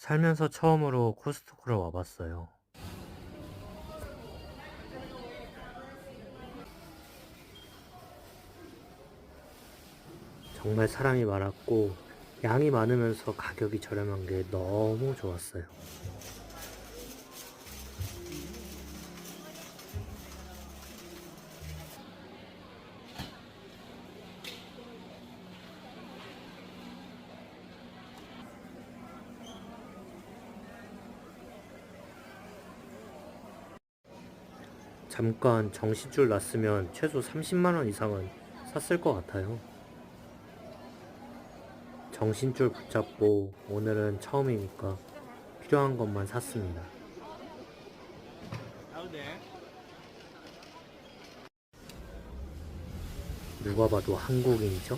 살면서 처음으로 코스트코를 와봤어요. 정말 사람이 많았고 양이 많으면서 가격이 저렴한 게 너무 좋았어요. 잠깐 정신줄 났으면 최소 30만원 이상은 샀을 것 같아요. 정신줄 붙잡고 오늘은 처음이니까 필요한 것만 샀습니다. 누가 봐도 한국인이죠?